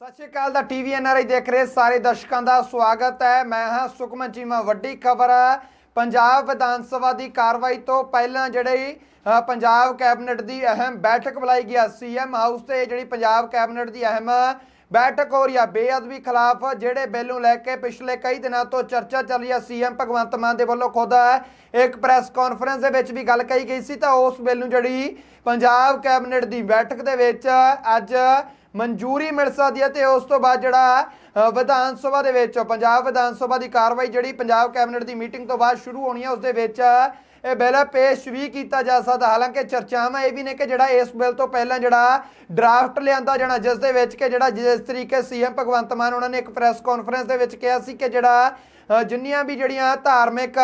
ਸਤਿ ਸ਼੍ਰੀ ਅਕਾਲ ਦਾ TV NRI ਦੇਖ ਰਹੇ ਸਾਰੇ ਦਰਸ਼ਕਾਂ ਦਾ ਸਵਾਗਤ ਹੈ। ਮੈਂ ਹਾਂ ਸੁਖਮਨ ਚੀਮਾ ਵੱਡੀ ਖਬਰ ਪੰਜਾਬ ਵਿਧਾਨ ਸਭਾ ਦੀ ਕਾਰਵਾਈ ਤੋਂ ਪਹਿਲਾਂ ਜਿਹੜੀ ਪੰਜਾਬ ਕੈਬਨਿਟ ਦੀ ਅਹਿਮ ਬੈਠਕ ਬੁਲਾਈ ਗਿਆ ਸੀਐਮ ਹਾਊਸ ਤੇ ਜਿਹੜੀ ਪੰਜਾਬ ਕੈਬਨਿਟ ਦੀ ਅਹਿਮ ਬੈਠਕ ਹੋ ਰਹੀ ਆ, ਬੇਅਦਬੀ ਖਿਲਾਫ ਜਿਹੜੇ ਬਿੱਲ ਨੂੰ ਲੈ ਕੇ ਪਿਛਲੇ ਕਈ ਦਿਨਾਂ ਤੋਂ ਚਰਚਾ ਚੱਲ ਰਹੀ ਆ, ਸੀਐਮ ਭਗਵੰਤ ਮਾਨ ਦੇ ਵੱਲੋਂ ਖੁਦ ਇੱਕ ਪ੍ਰੈਸ ਕਾਨਫਰੰਸ ਦੇ ਵਿੱਚ ਵੀ ਗੱਲ ਕਹੀ ਗਈ ਸੀ। ਤਾਂ ਉਸ ਬਿੱਲ ਨੂੰ ਜਿਹੜੀ ਪੰਜਾਬ ਕੈਬਨਿਟ ਦੀ ਬੈਠਕ ਦੇ ਵਿੱਚ ਅੱਜ ਮਨਜ਼ੂਰੀ ਮਿਲ ਸਕਦੀ ਹੈ ਤੇ ਉਸ ਤੋਂ ਬਾਅਦ ਜਿਹੜਾ ਵਿਧਾਨ ਸਭਾ ਦੇ ਵਿੱਚ, ਪੰਜਾਬ ਵਿਧਾਨ ਸਭਾ ਦੀ ਕਾਰਵਾਈ ਜਿਹੜੀ ਪੰਜਾਬ ਕੈਬਨਿਟ ਦੀ ਮੀਟਿੰਗ ਤੋਂ ਬਾਅਦ ਸ਼ੁਰੂ ਹੋਣੀ ਹੈ, ਉਸ ਦੇ ਵਿੱਚ ਇਹ ਬਿੱਲ ਪੇਸ਼ ਵੀ ਕੀਤਾ ਜਾ ਸਕਦਾ। ਹਾਲਾਂਕਿ ਚਰਚਾਵਾਂ ਇਹ ਵੀ ਨੇ ਕਿ ਜਿਹੜਾ ਇਸ ਬਿੱਲ ਤੋਂ ਪਹਿਲਾਂ ਜਿਹੜਾ ਡਰਾਫਟ ਲਿਆਂਦਾ ਜਾਣਾ, ਜਿਸ ਦੇ ਵਿੱਚ ਕਿ ਜਿਹੜਾ ਜਿਸ ਤਰੀਕੇ ਸੀਐਮ ਭਗਵੰਤ ਮਾਨ, ਉਹਨਾਂ ਨੇ ਇੱਕ ਪ੍ਰੈਸ ਕਾਨਫਰੰਸ ਦੇ ਵਿੱਚ ਕਿਹਾ ਸੀ ਕਿ ਜਿਹੜਾ ਜਿੰਨੀਆਂ ਵੀ ਜਿਹੜੀਆਂ ਧਾਰਮਿਕ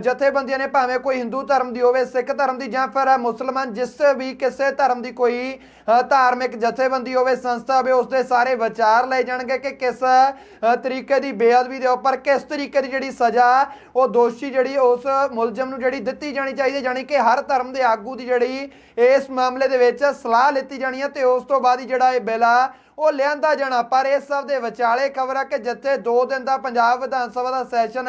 ਜਥੇਬੰਦੀਆਂ ਨੇ ਭਾਵੇਂ ਕੋਈ ਹਿੰਦੂ ਧਰਮ ਦੀ ਹੋਵੇ ਸਿੱਖ ਧਰਮ ਦੀ ਜਾਂ ਫਿਰ ਮੁਸਲਮਾਨ ਜਿਸ ਵੀ ਕਿਸੇ ਧਰਮ ਦੀ ਕੋਈ ਧਾਰਮਿਕ ਜਥੇਬੰਦੀ ਹੋਵੇ ਸੰਸਥਾ ਹੋਵੇ ਉਸ ਦੇ ਸਾਰੇ ਵਿਚਾਰ ਲਏ ਜਾਣਗੇ ਕਿ ਕਿਸ ਤਰੀਕੇ ਦੀ ਬੇਅਦਬੀ ਦੇ ਉੱਪਰ ਕਿਸ ਤਰੀਕੇ ਦੀ ਜਿਹੜੀ ਸਜ਼ਾ ਉਹ ਦੋਸ਼ੀ ਜਿਹੜੀ ਉਸ ਮੁਲਜ਼ਮ ਨੂੰ ਜਿਹੜੀ ਦਿੱਤੀ ਜਾਣੀ ਚਾਹੀਦੀ ਹੈ, ਜਾਣੀ ਕਿ ਹਰ ਧਰਮ ਦੇ ਆਗੂ ਦੀ ਜਿਹੜੀ ਇਸ ਮਾਮਲੇ ਦੇ ਵਿੱਚ ਸਲਾਹ ਲਿੱਤੀ ਜਾਣੀ ਹੈ ਤੇ ਉਸ ਤੋਂ ਬਾਅਦ ਹੀ ਜਿਹੜਾ ਇਹ ਬਿੱਲ ਆ ਉਹ ਲਿਆਂਦਾ ਜਾਣਾ, ਪਰ ਇਸ ਸਭ ਦੇ ਵਿਚਾਲੇ ਖਬਰ ਆ ਕਿ ਜਿੱਥੇ 2 ਦਿਨ ਦਾ ਪੰਜਾਬ ਵਿਧਾਨ ਸਭਾ ਦਾ ਸੈਸ਼ਨ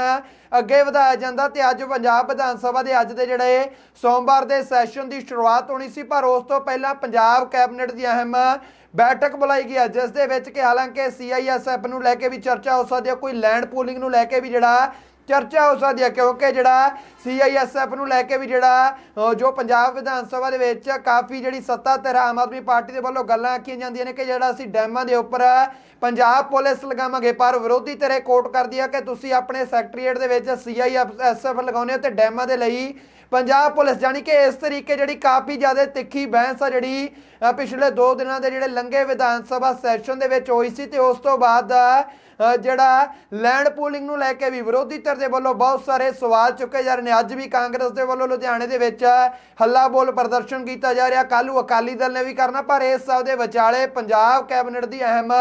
ਅੱਗੇ ਵਧਾਇਆ ਜਾਂਦਾ ਤੇ ਅੱਜ ਪੰਜਾਬ ਵਿਧਾਨ ਸਭਾ ਦੇ ਅੱਜ ਦੇ ਜਿਹੜੇ ਸੋਮਵਾਰ ਦੇ ਸੈਸ਼ਨ ਦੀ ਸ਼ੁਰੂਆਤ ਹੋਣੀ ਸੀ, ਪਰ ਉਸ ਤੋਂ ਪਹਿਲਾਂ ਪੰਜਾਬ ਕੈਬਨਿਟ ਦੀ ਅਹਿਮ ਬੈਠਕ ਬੁਲਾਈ ਗਈ ਹੈ, ਜਿਸ ਦੇ ਵਿੱਚ ਕਿ ਹਾਲਾਂਕਿ ਸੀਆਈਐਸਐਫ ਨੂੰ ਲੈ ਕੇ ਵੀ ਚਰਚਾ ਹੋ ਸਕਦੀ ਹੈ ਕੋਈ ਲੈਂਡ ਪੂਲਿੰਗ ਨੂੰ ਲੈ ਕੇ ਵੀ ਜਿਹੜਾ ਚਰਚਾ ਹੋ ਸਕਦੀ ਹੈ, ਕਿਉਂਕਿ ਜਿਹੜਾ ਸੀਆਈਐਸਐਫ ਨੂੰ ਲੈ ਕੇ ਵੀ ਜਿਹੜਾ ਜੋ ਪੰਜਾਬ ਵਿਧਾਨ ਸਭਾ ਦੇ ਵਿੱਚ ਕਾਫੀ ਜਿਹੜੀ ਸੱਤਾ ਧਿਰ ਆਮ ਆਦਮੀ ਪਾਰਟੀ ਦੇ ਵੱਲੋਂ ਗੱਲਾਂ ਆਖੀਆਂ ਜਾਂਦੀਆਂ ਨੇ ਕਿ ਜਿਹੜਾ ਅਸੀਂ ਡੈਮਾਂ ਦੇ ਉੱਪਰ ਪੰਜਾਬ ਪੁਲਿਸ ਲਗਾਵਾਂਗੇ, ਪਰ ਵਿਰੋਧੀ ਧਿਰੇ ਕੋਟ ਕਰਦੀ ਹੈ ਕਿ ਤੁਸੀਂ ਆਪਣੇ ਸੈਕਟਰੀਏਟ ਦੇ ਵਿੱਚ ਸੀਆਈਐਸਐਫ ਲਗਾਉਨੇ ਹੋ ਤੇ ਡੈਮਾਂ ਦੇ ਲਈ ਪੰਜਾਬ ਪੁਲਿਸ ਜਾਨੀ ਕਿ ਇਸ ਤਰੀਕੇ ਜਿਹੜੀ ਕਾਫੀ ਜ਼ਿਆਦਾ ਤਿੱਖੀ ਬਹਿਸ ਆ ਜਿਹੜੀ ਪਿਛਲੇ 2 ਦਿਨਾਂ ਦੇ ਜਿਹੜੇ ਲੰਗੇ ਵਿਧਾਨ ਸਭਾ ਸੈਸ਼ਨ ਦੇ ਵਿੱਚ ਹੋਈ ਸੀ ਤੇ ਉਸ ਤੋਂ ਬਾਅਦ ਜਿਹੜਾ ਲੈਂਡ ਪੂਲਿੰਗ ਨੂੰ ਲੈ ਕੇ ਵੀ ਵਿਰੋਧੀ ਧਿਰ ਦੇ ਵੱਲੋਂ ਬਹੁਤ ਸਾਰੇ ਸਵਾਲ ਚੁੱਕੇ ਜਾ ਰਹੇ ਨੇ। ਅੱਜ ਵੀ ਕਾਂਗਰਸ ਦੇ ਵੱਲੋਂ ਲੁਧਿਆਣੇ ਦੇ ਵਿੱਚ ਹੱਲਾ ਬੋਲ ਪ੍ਰਦਰਸ਼ਨ ਕੀਤਾ ਜਾ ਰਿਹਾ। ਕੱਲ੍ਹ ਨੂੰ ਅਕਾਲੀ ਦਲ ਨੇ ਵੀ ਕਰਨਾ, ਪਰ ਇਸ ਸਭ ਦੇ ਵਿਚਾਲੇ ਪੰਜਾਬ ਕੈਬਨਿਟ ਦੀ ਅਹਿਮ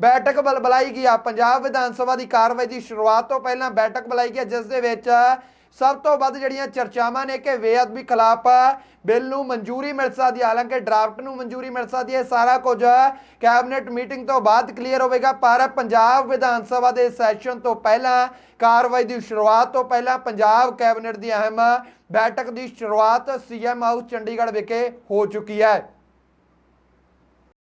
ਬੈਠਕ ਬਲ ਬੁਲਾਈ ਗਈ ਆ। ਪੰਜਾਬ ਵਿਧਾਨ ਸਭਾ ਦੀ ਕਾਰਵਾਈ ਦੀ ਸ਼ੁਰੂਆਤ ਤੋਂ ਪਹਿਲਾਂ ਬੈਠਕ ਬੁਲਾਈ ਗਈ ਜਿਸ ਦੇ ਵਿੱਚ ਸਭ ਤੋਂ ਵੱਧ ਜਿਹੜੀਆਂ ਚਰਚਾਵਾਂ ਨੇ ਕਿ ਬੇਅਦਬੀ ਖਿਲਾਫ ਬਿੱਲ ਨੂੰ ਮਨਜ਼ੂਰੀ ਮਿਲ ਸਕਦੀ ਹੈ, ਹਾਲਾਂਕਿ ਡਰਾਫਟ ਨੂੰ ਮਨਜ਼ੂਰੀ ਮਿਲ ਸਕਦੀ ਹੈ ਸਾਰਾ ਕੁਝ ਕੈਬਨਿਟ ਮੀਟਿੰਗ ਤੋਂ ਬਾਅਦ ਕਲੀਅਰ ਹੋਵੇਗਾ, ਪਰ ਪੰਜਾਬ ਵਿਧਾਨ ਸਭਾ ਦੇ ਸੈਸ਼ਨ ਤੋਂ ਪਹਿਲਾਂ, ਕਾਰਵਾਈ ਦੀ ਸ਼ੁਰੂਆਤ ਤੋਂ ਪਹਿਲਾਂ ਪੰਜਾਬ ਕੈਬਨਿਟ ਦੀ ਅਹਿਮ ਬੈਠਕ ਦੀ ਸ਼ੁਰੂਆਤ ਸੀਐਮ ਹਾਊਸ ਚੰਡੀਗੜ੍ਹ ਵਿਖੇ ਹੋ ਚੁੱਕੀ ਹੈ।